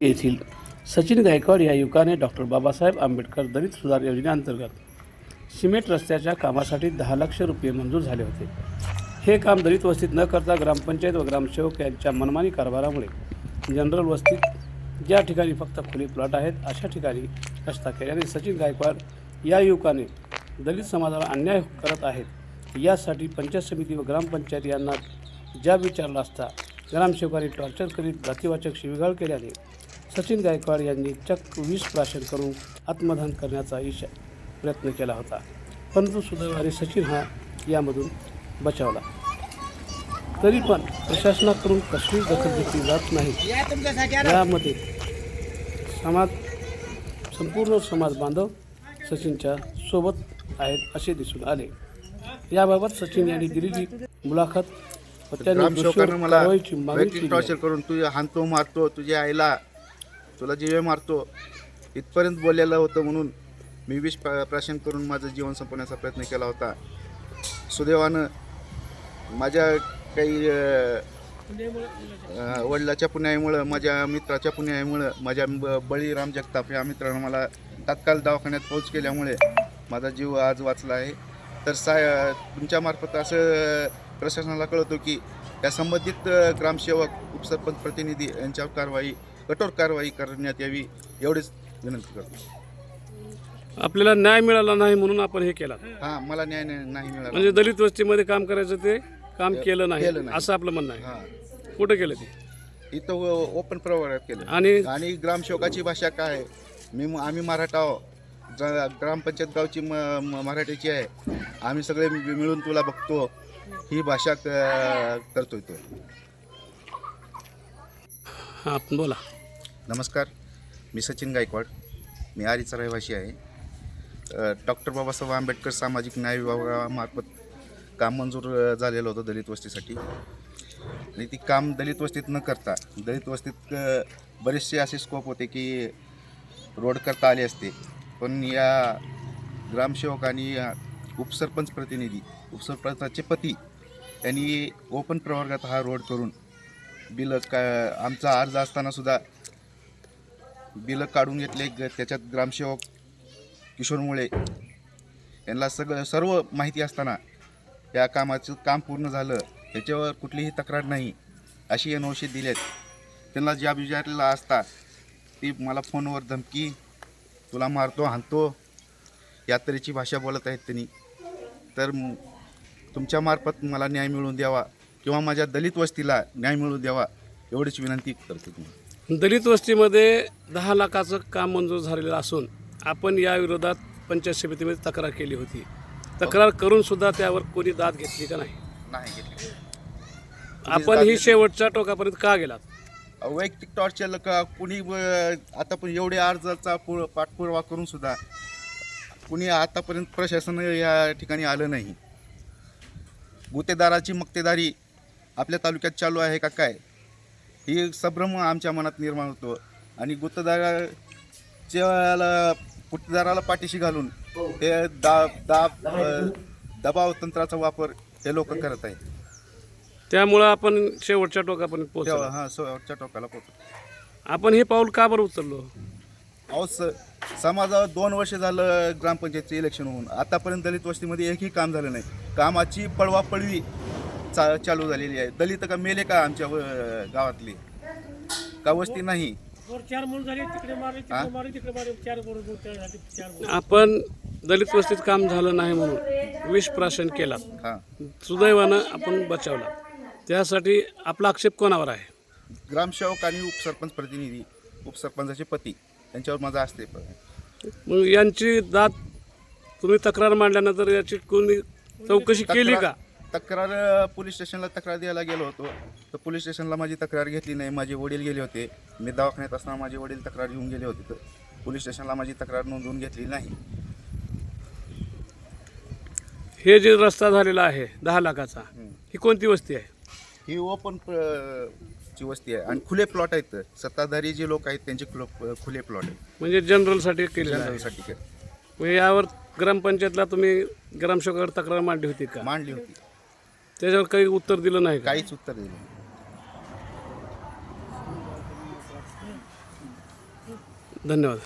येथील सचिन गायकवाड या युवकाने डॉक्टर बाबासाहेब आंबेडकर दलित सुधार योजनेअंतर्गत सिमेंट रस्त्याच्या कामासाठी दहा लक्ष रुपये मंजूर झाले होते. हे काम दलित वस्तीत न करता ग्रामपंचायत व ग्रामसेवक यांच्या मनमानी कारभारामुळे जनरल वस्तीत ज्या ठिकाणी फक्त खुले प्लॉट आहेत अशा ठिकाणी रस्ता केल्याने सचिन गायकवाड या युवकाने दलित समाजाला अन्याय करत आहेत. यासाठी पंचायत समिती व ग्रामपंचायत यांना ज्या विचारला असता ग्रामसेवकांनी टॉर्चर करीत जातीवाचक शिवीगाळ केल्याने सचिन गायकवाड यांनी चक्क विष प्राशन करून आत्मदहन करण्याचा इशा प्रयत्न केला होता. परंतु सुदैवाने सचिन हा यामधून बचावला. तरी पण प्रशासनाकडून कसलीच दखल घेतली जात नाही. यामध्ये समाज संपूर्ण समाज बांधव सचिनच्या सोबत आहेत असे दिसून आले याबाबत सचिन यांनी दिलेली मुलाखत व ग्रामसेवकानं मला कारवाईची मागणी वैयक्तिक केली टॉर्चर. करून तुझ्या हाणतो मारतो तुझ्या आईला तुला जीवे मारतो इथपर्यंत बोललेलं होतं म्हणून मी विष प्रा- प्राशन करून माझं जीवन संपवण्याचा प्रयत्न केला होता सुदैवानं माझ्या काही अं, वडिलाच्या पुण्यामुळं माझ्या मित्राच्या पुण्यामुळं माझ्या ब- बळीराम जगताप या मित्रानं मला तात्काळ दवाखान्यात पोहोच केल्यामुळे माझा जीव आज वाचला आहे. तर साय तुमच्यामार्फत असं प्रशासनाला कळवतो की या संबंधित ग्रामसेवक उपसरपंच प्रतिनिधी यांच्यावर कारवाई कठोर कारवाई करण्यात यावी एवढीच विनंती करतो. आपल्याला न्याय मिळाला नाही म्हणून आपण हे केलं. हां मला न्याय नाही मिळाला. म्हणजे दलित वस्तीमध्ये काम करायचं ते काम केलं नाही केलं नाही. असं आपलं म्हणणं आहे. हां. कुठं केलं ते? इथं ओपन प्रवर्गात केलं. आणि आणि ग्रामसेवकाची भाषा काय आहे? मी आम्ही मराठा आहो ज- ग्रामपंचायत गावची म म- मराठीची आहे. आम्ही सगळे मि- मिळून तुला बघतो. ही भाषा क- करतोय तो. हां बोला. नमस्कार. मी सचिन गायकवाड. मी आरीचा रहिवासी आहे. अ, डॉक्टर बाबासाहेब आंबेडकर सामाजिक न्याय विभागामार्फत काम मंजूर झालेलं होतं दलित वस्तीसाठी. आणि ती काम दलित वस्तीत न करता दलित वस्तीत बरेचसे असे स्कोप होते की रोड करता आले असते. पण या ग्रामसेवक आणि उपसरपंच प्रतिनिधी उपसरपंचाचे पती यांनी ओपन प्रवर्गात हा रोड करून बिलं का आमचा अर्ज असतानासुद्धा बिलं काढून घेतले. ग- त्याच्यात ग्रामसेवक किशोर मुळे यांना सगळं सर्व माहिती असताना या कामाचं काम पूर्ण झालं त्याच्यावर कुठलीही तक्रार नाही अशी एनओशी दिलेत. त्यांना ज्या विचारलेला असता ती मला फोनवर धमकी तुला मारतो हाणतो या तऱ्हेची भाषा बोलत आहेत त्यांनी. तर तुमच्या तुमच्यामार्फत मला न्याय मिळवून द्यावा किंवा माझ्या दलित वस्तीला न्याय मिळवून द्यावा एवढीच विनंती करतो तुम्ही दलित वस्तीमध्ये दहा लाखाचं काम मंजूर झालेलं असून आपण या विरोधात पंचायत समितीमध्ये तक्रार केली होती. तक्रार करून सुद्धा त्यावर कोणी दाद घेतली का नाही? नाही घेतली. आपण ही शेवटच्या टोकापर्यंत का गेलात? वैयक्तिक टॉर्चर का कुणी आता पण एवढे अर्जाचा पु पाठपुरावा करून सुद्धा कुणी आतापर्यंत प्रशासन या ठिकाणी आलं नाही. गुत्तेदाराची मक्तेदारी आपल्या तालुक्यात चालू आहे का काय? ही संभ्रम आमच्या मनात निर्माण होतो. आणि गुत्तेदाराच्या गुत्तेदाराला पाठीशी घालून हे दाब दाब अ, दबाव तंत्राचा वापर हे लोक करत आहेत. त्यामुळं आपण शेवटच्या टोकापर्यंत तेव्हा पोहोचलो हां शेवटच्या टोकाला पोहोचतो आपण हे पाऊल का बरं उचललो? अहो स समाजावर दोन वर्ष झालं ग्रामपंचायतचं इलेक्शन होऊन. आतापर्यंत दलित वस्तीमध्ये एकही काम झालं नाही. कामाची पळवापळवी चा चालू झालेली आहे. दलित का मेले का आमच्या गावातली? का वस्ती नाही? चार म्हणून झाले तिकडे मारले हा? तिकडे मारले तिकडे मारले चार बरोबर झाले चार बोर. आपण दलित वस्तीत काम झालं नाही म्हणून विष प्राशन केला. हां. सुदैवानं आपण बचावला. त्यासाठी आपला आक्षेप कोणावर आहे? ग्रामसेवक आणि उपसरपंच प्रतिनिधी उपसरपंचाचे पती यांच्यावर माझा असते मग यांची दाद तुम्ही तक्रार मांडल्यानंतर याची कोणी चौकशी केली का? तक्रार अ, पोलीस स्टेशनला तक्रार द्यायला गेलो होतो. तर पोलीस स्टेशनला माझी तक्रार घेतली नाही. माझे वडील गेले होते. मी दवाखान्यात असताना माझे वडील तक्रार घेऊन गेले होते. तर पोलीस स्टेशनला माझी तक्रार नोंदवून घेतली नाही. हे जे रस्ता झालेला आहे दहा लाखाचा. ही कोणती वस्ती आहे? ही ओपन ची वस्ती आहे. आणि खुले प्लॉट आहेत. सत्ताधारी जे लोक आहेत त्यांचे खुले खुले प्लॉट आहेत. म्हणजे जनरलसाठी केलेलं आहे. जनरलसाठी मग यावर ग्रामपंचायतला तुम्ही ग्रामसेवकाकडे तक्रार मांडली होती का? मांडली होती. त्याच्यावर काही उत्तर दिलं नाही का? काहीच उत्तर दिलं नाही. धन्यवाद.